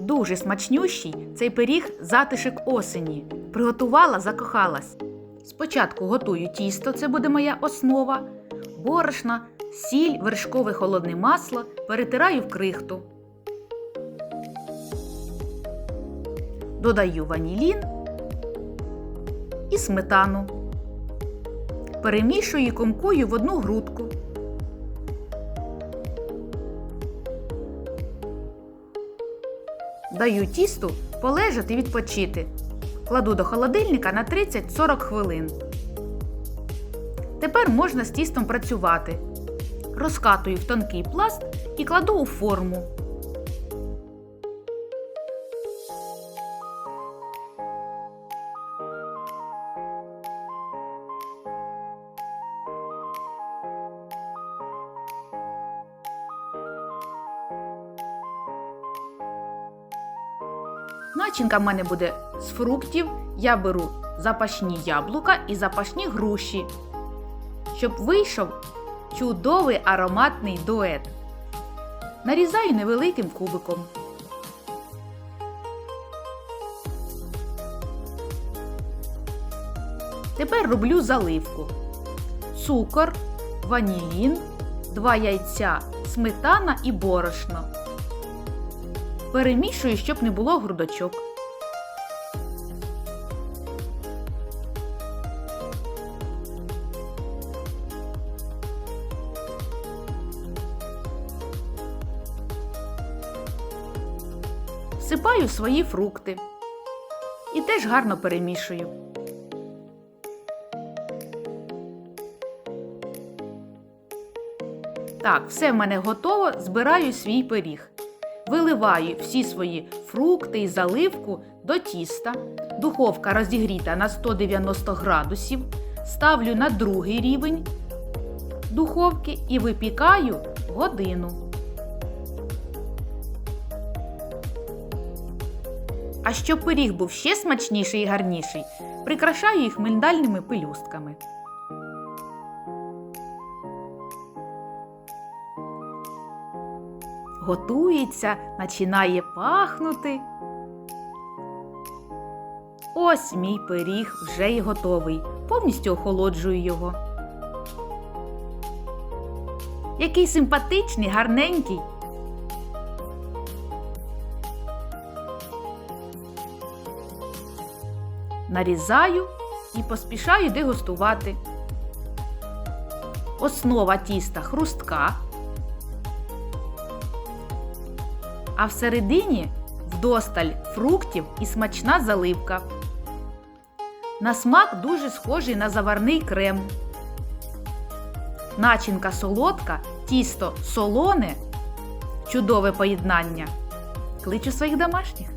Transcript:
Дуже смачнющий цей пиріг затишок осені. Приготувала, закохалась. Спочатку готую тісто, це буде моя основа. Борошна, сіль, вершкове холодне масло перетираю в крихту. Додаю ванілін і сметану. Перемішую і комкую в одну грудку. Даю тісту полежати відпочити. Кладу до холодильника на 30-40 хвилин. Тепер можна з тістом працювати. Розкатую в тонкий пласт і кладу у форму. Начинка в мене буде з фруктів. Я беру запашні яблука і запашні груші, щоб вийшов чудовий ароматний дует. Нарізаю невеликим кубиком. Тепер роблю заливку. Цукор, ванілін, 2 яйця, сметана і борошно. Перемішую, щоб не було грудочок. Всипаю свої фрукти і теж гарно перемішую. Так, все в мене готово, збираю свій пиріг. Виливаю всі свої фрукти і заливку до тіста. Духовка розігріта на 190 градусів. Ставлю на другий рівень духовки і випікаю годину. А щоб пиріг був ще смачніший і гарніший, прикрашаю їх миндальними пелюстками. Готується, починає пахнути. Ось мій пиріг вже й готовий. Повністю охолоджую його. Який симпатичний, гарненький. Нарізаю і поспішаю дегустувати. Основа тіста хрустка. А всередині вдосталь фруктів і смачна заливка. На смак дуже схожий на заварний крем. Начинка солодка, тісто солоне, чудове поєднання. Кличу своїх домашніх.